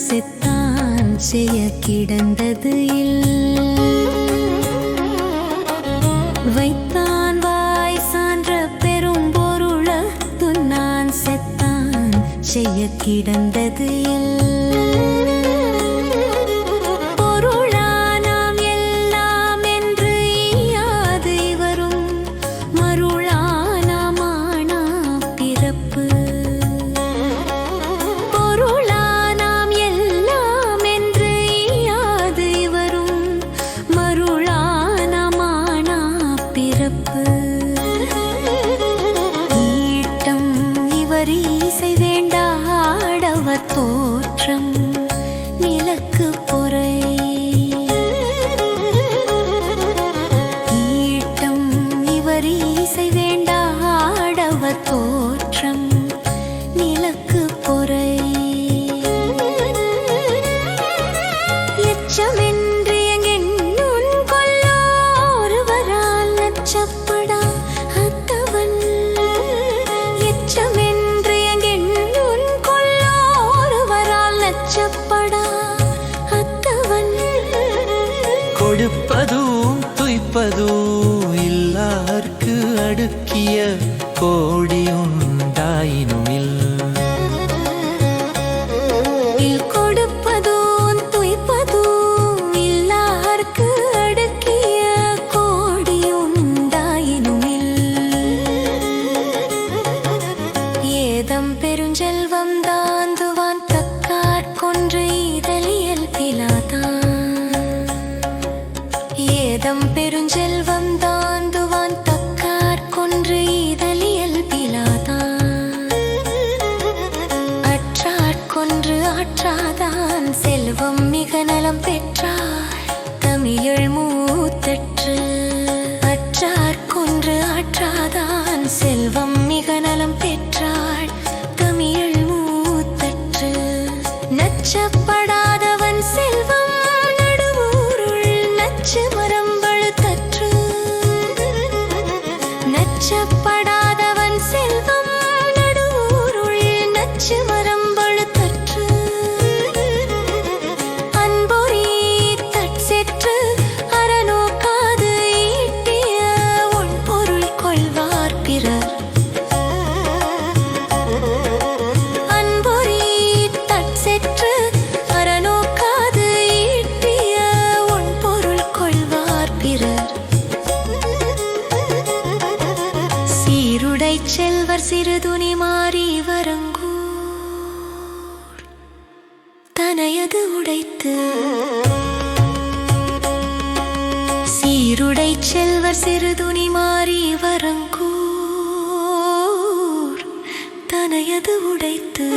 செத்தான் செய்ய கிடந்தது வைத்தான் வாய் சான்ற பெரும் பொருள துன்னான் செத்தான் செய்ய கிடந்தது இல்லை தோற்றம். நிலக்கு பொறை இருப்பதோ இல்லார்க்கு அடுக்கிய கோடியுண்டாயினுமில் இல். கொடுப்பதும் துய்ப்பதும் இல்லார்க்கு அடுக்கிய கோடியுண்டாயினுமில் ஏதம் பெருஞ்செல்வம் தான் வேதம் பெருஞ்செல்வம் தாந்துவான் தக்கார்கொன்று இதழியல் பிலாதான். அற்றாட்கொன்று ஆற்றாதான் செல்வம் மிக நலம் பெற்றார். தமிழ் மூத்தற்று அற்றார்கொன்று ஆற்றாதான் செல்வம் நச்சப்படாதவன் செல்வம் நடுவூருள் நச்சு செல்வர் சிறுதுணி மாறி வரங்கூர். தனையது உடைத்து சீருடை செல்வர் சிறுதுணி மாறி வரங்கூர். தனையது உடைத்து